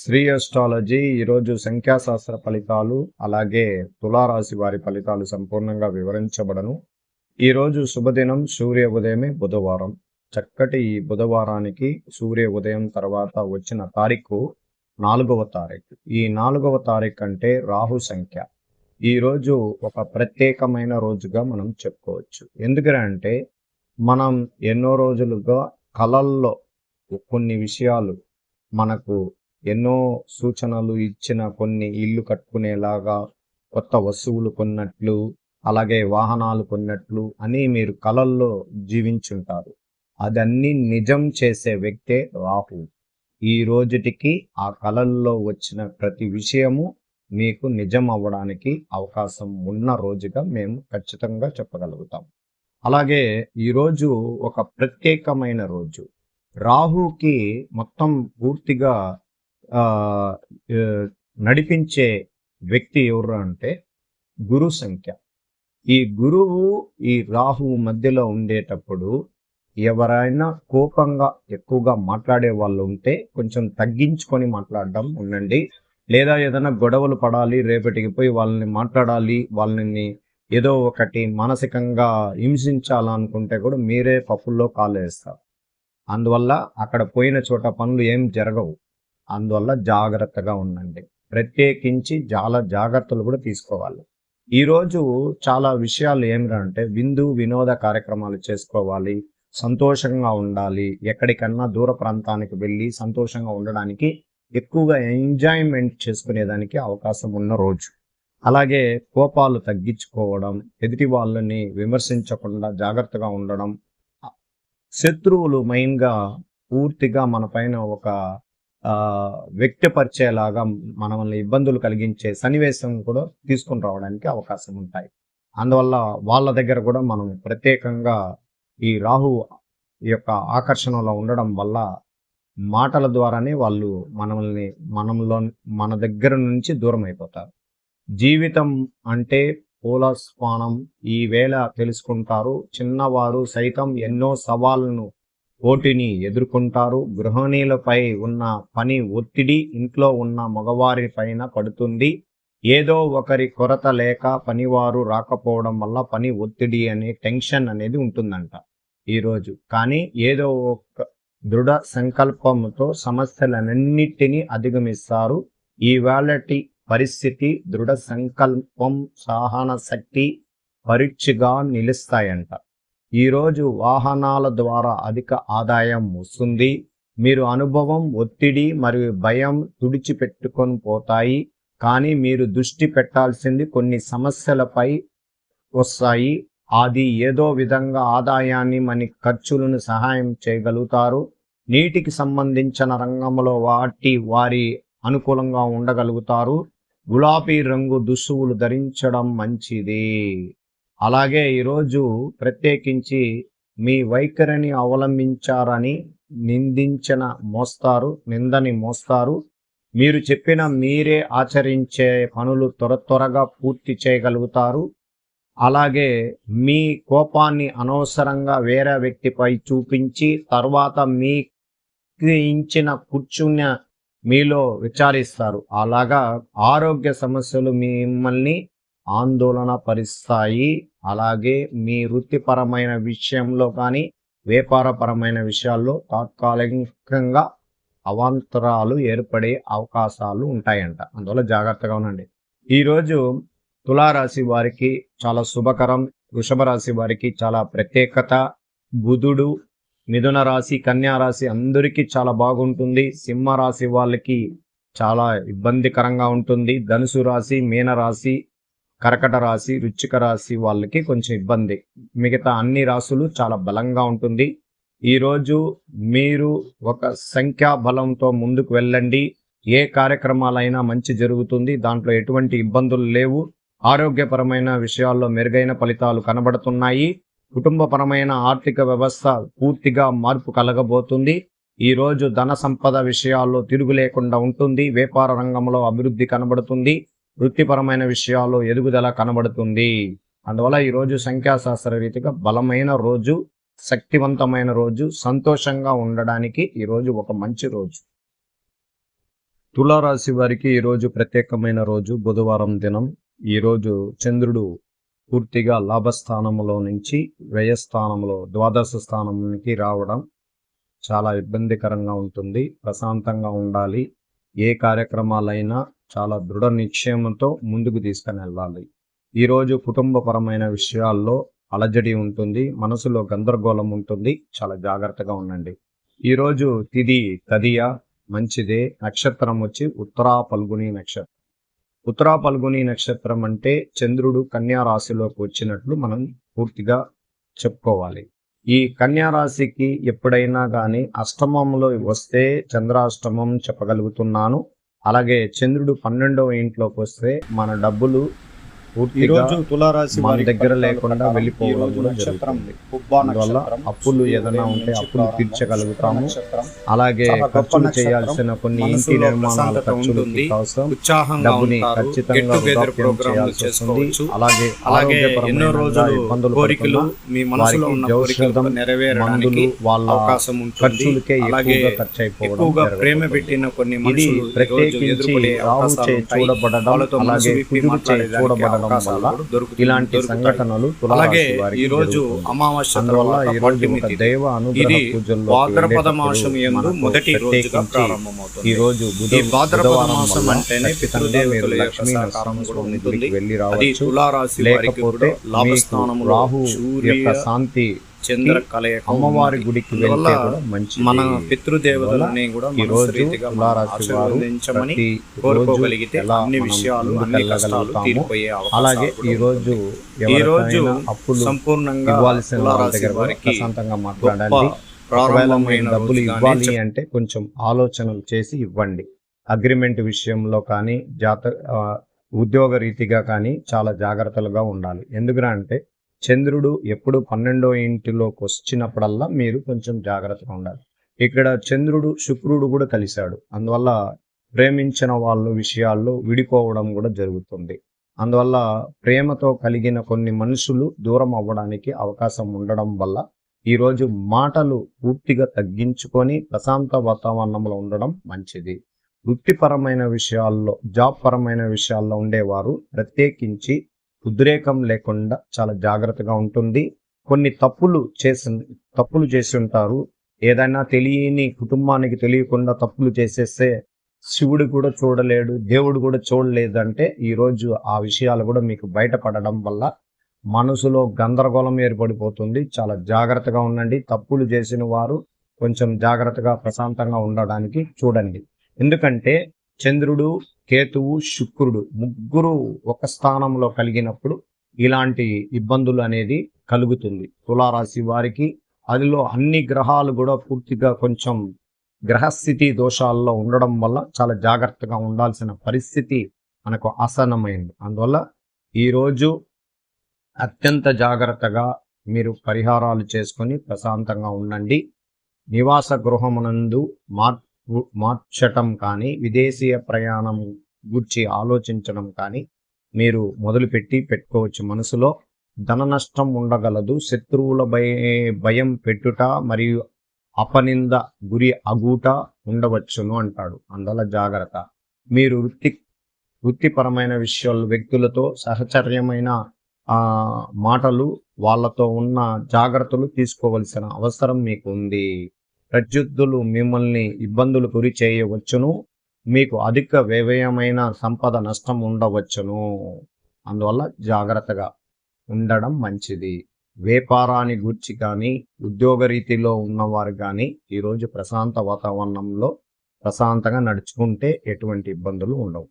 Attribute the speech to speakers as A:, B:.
A: Shri astrology ఈరోజు సంఖ్యాశాస్త్ర ఫలితాలు అలాగే తులారాశి వారి ఫలితాలు సంపూర్ణంగా వివరించబడను. ఈరోజు శుభదినం సూర్య ఉదయమే బుధవారం. చక్కటి ఈ బుధవారానికి సూర్య ఉదయం తర్వాత వచ్చిన తారీఖు నాలుగవ తారీఖు. ఈ నాలుగవ తారీఖు అంటే రాహు సంఖ్య. ఈ రోజు ఒక ప్రత్యేకమైన రోజుగా మనం చెప్పుకోవచ్చు. ఎందుకంటే మనం ఎన్నో రోజులుగా కళల్లో కొన్ని విషయాలు మనకు ఎన్నో సూచనలు ఇచ్చిన కొన్ని ఇల్లు కట్టుకునేలాగా కొత్త వస్తువులు కొన్నట్లు అలాగే వాహనాలు కొన్నట్లు అని మీరు కళల్లో జీవించుంటారు. అదన్నీ నిజం చేసే వ్యక్తే రాహు ఈ రోజుటికి ఆ కళల్లో వచ్చిన ప్రతి విషయము మీకు నిజం అవ్వడానికి అవకాశం ఉన్న రోజుగా మేము ఖచ్చితంగా చెప్పగలుగుతాం. అలాగే ఈరోజు ఒక ప్రత్యేకమైన రోజు. రాహుకి మొత్తం పూర్తిగా నడిపించే వ్యక్తి ఎవరు అంటే గురు సంఖ్య. ఈ గురువు ఈ రాహువు మధ్యలో ఉండేటప్పుడు ఎవరైనా కోపంగా ఎక్కువగా మాట్లాడే వాళ్ళు ఉంటే కొంచెం తగ్గించుకొని మాట్లాడడం ఉండండి. లేదా ఏదైనా గొడవలు పడాలి రేపటికి పోయి వాళ్ళని మాట్లాడాలి వాళ్ళని ఏదో ఒకటి మానసికంగా హింసించాలనుకుంటే కూడా మీరే పప్పుల్లో కాలు వేస్తారు. అందువల్ల అక్కడ పోయిన చోట పనులు ఏం జరగవు. అందువల్ల జాగ్రత్తగా ఉండండి. ప్రత్యేకించి చాలా జాగ్రత్తలు కూడా తీసుకోవాలి. ఈరోజు చాలా విషయాలు ఏమిటంటే విందు వినోద కార్యక్రమాలు చేసుకోవాలి. సంతోషంగా ఉండాలి. ఎక్కడికన్నా దూర ప్రాంతానికి వెళ్ళి సంతోషంగా ఉండడానికి ఎక్కువగా ఎంజాయ్మెంట్ చేసుకునేదానికి అవకాశం ఉన్న రోజు. అలాగే కోపాలు తగ్గించుకోవడం ఎదుటి వాళ్ళని విమర్శించకుండా జాగ్రత్తగా ఉండడం శత్రువులు మెయిన్గా పూర్తిగా మన పైన ఒక వ్యక్తపరిచేలాగా మనల్ని ఇబ్బందులు కలిగించే సన్నివేశం కూడా తీసుకుని రావడానికి అవకాశం ఉంటాయి. అందువల్ల వాళ్ళ దగ్గర కూడా మనం ప్రత్యేకంగా ఈ రాహు యొక్క ఆకర్షణలో ఉండడం వల్ల మాటల ద్వారానే వాళ్ళు మనల్ని మనంలో మన దగ్గర నుంచి దూరం అయిపోతారు. జీవితం అంటే పూలస్పానం ఈ వేళ తెలుసుకుంటారు. చిన్నవారు సైతం ఎన్నో సవాళ్ళను పోటీని ఎదుర్కొంటారు. గృహిణీలపై ఉన్న పని ఒత్తిడి ఇంట్లో ఉన్న మగవారి పైన పడుతుంది. ఏదో ఒకరి కొరత లేక పనివారు రాకపోవడం వల్ల పని ఒత్తిడి అనే టెన్షన్ అనేది ఉంటుందంట ఈరోజు. కానీ ఏదో ఒక దృఢ సంకల్పంతో సమస్యలన్నిటినీ అధిగమిస్తారు. ఈ వేళటి పరిస్థితి దృఢ సంకల్పం సహన శక్తి పరీక్షగా నిలుస్తాయంట. ఈరోజు వాహనాల ద్వారా అధిక ఆదాయం వస్తుంది. మీరు అనుభవం ఒత్తిడి మరియు భయం తుడిచిపెట్టుకొని పోతాయి. కానీ మీరు దృష్టి పెట్టాల్సింది కొన్ని సమస్యలపై వస్తాయి. అది ఏదో విధంగా ఆదాయాన్ని మన ఖర్చులను సహాయం చేయగలుగుతారు. నీటికి సంబంధించిన రంగంలో వాటి వారి అనుకూలంగా ఉండగలుగుతారు. గులాబీ రంగు దుస్తువులు ధరించడం మంచిది. అలాగే ఈరోజు ప్రత్యేకించి మీ వైఖరిని అవలంబించారని నిందించిన మోస్తారు నిందని మోస్తారు. మీరు చెప్పిన మీరే ఆచరించే పనులు త్వర త్వరగా పూర్తి చేయగలుగుతారు. అలాగే మీ కోపాన్ని అనవసరంగా వేరే వ్యక్తిపై చూపించి తర్వాత మీకు ఇచ్చిన కూర్చున్న మీలో విచారిస్తారు. అలాగా ఆరోగ్య సమస్యలు మిమ్మల్ని ఆందోళన పరిస్తాయి. అలాగే మీ వృత్తిపరమైన విషయంలో కానీ వ్యాపారపరమైన విషయాల్లో తాత్కాలికంగా అవాంతరాలు ఏర్పడే అవకాశాలు ఉంటాయంట. అందువల్ల జాగ్రత్తగా ఉండండి. ఈరోజు తులారాశి వారికి చాలా శుభకరం. వృషభ రాశి వారికి చాలా ప్రత్యేకత. బుధుడు మిథున రాశి కన్యా రాశి అందరికీ చాలా బాగుంటుంది. సింహ రాశి వాళ్ళకి చాలా ఇబ్బందికరంగా ఉంటుంది. ధనుసు రాశి మీన రాశి కర్కట రాశి రుచిక రాశి వాళ్ళకి కొంచెం ఇబ్బంది. మిగతా అన్ని రాశులు చాలా బలంగా ఉంటుంది. ఈరోజు మీరు ఒక సంఖ్యా బలంతో ముందుకు వెళ్ళండి. ఏ కార్యక్రమాలైనా మంచి జరుగుతుంది. దాంట్లో ఎటువంటి ఇబ్బందులు లేవు. ఆరోగ్యపరమైన విషయాల్లో మెరుగైన ఫలితాలు కనబడుతున్నాయి. కుటుంబపరమైన ఆర్థిక వ్యవస్థ పూర్తిగా మార్పు కలగబోతుంది. ఈ రోజు ధన సంపద విషయాల్లో తిరుగు లేకుండా ఉంటుంది. వ్యాపార రంగంలో అభివృద్ధి కనబడుతుంది. వృత్తిపరమైన విషయాల్లో ఎదుగుదల కనబడుతుంది. అందువల్ల ఈ రోజు సంఖ్యాశాస్త్ర రీతిగా బలమైన రోజు శక్తివంతమైన రోజు సంతోషంగా ఉండడానికి ఈ రోజు ఒక మంచి రోజు. తులారాశి వారికి ఈరోజు ప్రత్యేకమైన రోజు బుధవారం దినం. ఈరోజు చంద్రుడు పూర్తిగా లాభస్థానంలో నుంచి వ్యయస్థానంలో ద్వాదశ స్థానానికి రావడం చాలా ఇబ్బందికరంగా ఉంటుంది. ప్రశాంతంగా ఉండాలి. ఏ కార్యక్రమాలైనా చాలా దృఢ నిశ్చయంతో ముందుకు తీసుకుని వెళ్ళాలి. ఈరోజు కుటుంబపరమైన విషయాల్లో అలజడి ఉంటుంది మనసులో గందరగోళం ఉంటుంది. చాలా జాగ్రత్తగా ఉండండి. ఈరోజు తిది తదియ మంచిదే నక్షత్రం వచ్చి ఉత్తరా పల్గుని నక్షత్రం. ఉత్తరా పల్గుని నక్షత్రం అంటే చంద్రుడు కన్యా రాశిలోకి వచ్చినట్లు మనం పూర్తిగా చెప్పుకోవాలి. ఈ కన్యారాశికి ఎప్పుడైనా కానీ అష్టమంలో వస్తే చంద్రాష్టమం చెప్పగలుగుతున్నాను. అలాగే చంద్రుడు పన్నెండవ ఇంట్లోకి వస్తే మన డబ్బులు
B: ఈరోజు తులారాశి వారి
A: దగ్గర లేకుండా వెళ్ళిపోవడం
B: నక్షత్రం
A: అందువల్ల అప్పులు ఏదైనా ఉంటే అప్పులు తీర్చగలుగుతాము. అలాగే ఖర్చులు. చేయాల్సిన కొన్ని ఇంటి నిర్మాణాల. కోసం
B: ఉత్సాహంగా
A: డబ్బుని ఖచ్చితంగా
B: చేసుకోవచ్చు
A: అలాగే
B: అలాగే ఎన్నో రోజులు
A: ఇబ్బందులు
B: కోరికలు మీ మనసులో ఉన్న కోరికలు నెరవేరడానికి
A: వాళ్ళ
B: అవకాశం ఉంటుంది
A: ఖర్చులకే ఎక్కువగా ఖర్చు అయిపోవడం
B: ప్రేమ. పెట్టిన కొన్ని మనుషులు
A: ప్రత్యేకించి
B: ఉంటాయి.
A: చూడబడడం అలాగే చూడబడడం వల్ల ఇలాంటి. సంఘటనలు
B: అలాగే ఈ రోజు. అమావాస్య
A: అందువల్ల
B: తర్వాత.
A: దైవ అనుగ్రహ పూజల్లో
B: భాద్రపద మాసం యందు మొదటి రోజుగా ప్రారంభమవుతుంది
A: ఈ రోజు
B: భాద్రపద మాసం అంటేనే పితృదేవతల
A: లక్ష్మీ వెళ్ళి రావచ్చు
B: తులారాశి
A: లేకపోతే రాహు యొక్క శాంతి
B: చంద్ర కలయిక
A: అమ్మవారి. గుడికి వెళ్తే కూడా మంచిది.
B: మన పితృదేవతలని కూడా
A: ఈ రోజు
B: ఆశీర్వదించమని కోరుకోగలిగితే అన్ని విషయాలు అన్ని కష్టాలు తీరిపోయే
A: అలాగే ఈ రోజు.
B: ఈ రోజు
A: అప్పులు
B: సంపూర్ణంగా
A: ఇవ్వాల్సిన దగ్గర
B: వారికి
A: ప్రశాంతంగా మాట్లాడండి.
B: ప్రారంభమైన
A: డబ్బులు ఇవ్వాలి అంటే కొంచెం ఆలోచనలు చేసి ఇవ్వండి. అగ్రిమెంట్ విషయంలో కానీ జాత ఉద్యోగ రీతిగా కానీ చాలా జాగ్రత్తలుగా ఉండాలి. ఎందుకురా అంటే చంద్రుడు ఎప్పుడు పన్నెండో ఇంటిలోకి వచ్చినప్పుడల్లా మీరు కొంచెం జాగ్రత్తగా ఉండాలి. ఇక్కడ చంద్రుడు శుక్రుడు కూడా కలిశాడు. అందువల్ల ప్రేమించిన వాళ్ళ విషయాల్లో విడిపోవడం కూడా జరుగుతుంది. అందువల్ల ప్రేమతో కలిగిన కొన్ని మనుషులు దూరం అవ్వడానికి అవకాశం ఉండడం వల్ల ఈరోజు మాటలు పూర్తిగా తగ్గించుకొని ప్రశాంత వాతావరణంలో ఉండడం మంచిది. వృత్తిపరమైన విషయాల్లో జాబ్ పరమైన విషయాల్లో ఉండేవారు ప్రత్యేకించి ఉద్రేకం లేకుండా చాలా జాగ్రత్తగా ఉంటుంది. కొన్ని తప్పులు చేసి తప్పులు చేసి ఉంటారు. ఏదైనా తెలియని కుటుంబానికి తెలియకుండా తప్పులు చేసేస్తే శివుడు కూడా చూడలేడు దేవుడు కూడా చూడలేదంటే ఈరోజు ఆ విషయాలు కూడా మీకు బయటపడడం వల్ల మనసులో గందరగోళం ఏర్పడిపోతుంది. చాలా జాగ్రత్తగా ఉండండి. తప్పులు చేసిన వారు కొంచెం జాగ్రత్తగా ప్రశాంతంగా ఉండడానికి చూడండి. ఎందుకంటే చంద్రుడు కేతువు శుక్రుడు ముగ్గురు ఒక స్థానంలో కలిగినప్పుడు ఇలాంటి ఇబ్బందులు అనేది కలుగుతుంది. తులారాశి వారికి అదిలో అన్ని గ్రహాలు కూడా పూర్తిగా కొంచెం గ్రహస్థితి దోషాల్లో ఉండడం వల్ల చాలా జాగ్రత్తగా ఉండాల్సిన పరిస్థితి మనకు ఆసన్నమైంది. అందువల్ల ఈరోజు అత్యంత జాగ్రత్తగా మీరు పరిహారాలు చేసుకొని ప్రశాంతంగా ఉండండి. నివాస గృహమునందు మార్పు మార్చటం కానీ విదేశీయ ప్రయాణం గురించి ఆలోచించడం కానీ మీరు మొదలుపెట్టి పెట్టుకోవచ్చు మనసులో. ధన నష్టం ఉండగలదు. శత్రువుల భయ భయం పెట్టుట మరియు అపనింద గురి అగుట ఉండవచ్చును అంటాడు. అందువల్ల జాగ్రత్త. మీరు వృత్తి వృత్తిపరమైన విషయాలు వ్యక్తులతో సహచర్యమైన మాటలు వాళ్ళతో ఉన్న జాగ్రత్తలు తీసుకోవలసిన అవసరం మీకు ఉంది ప్రత్యుద్ధులు మిమ్మల్ని ఇబ్బందులు గురి చేయవచ్చును మీకు అధిక వ్యవయమైన సంపద నష్టం ఉండవచ్చును. అందువల్ల జాగ్రత్తగా ఉండడం మంచిది. వ్యాపారాన్ని గూర్చి కానీ ఉద్యోగ రీతిలో ఉన్నవారు కానీ ఈరోజు ప్రశాంత వాతావరణంలో ప్రశాంతంగా నడుచుకుంటే ఎటువంటి ఇబ్బందులు ఉండవు.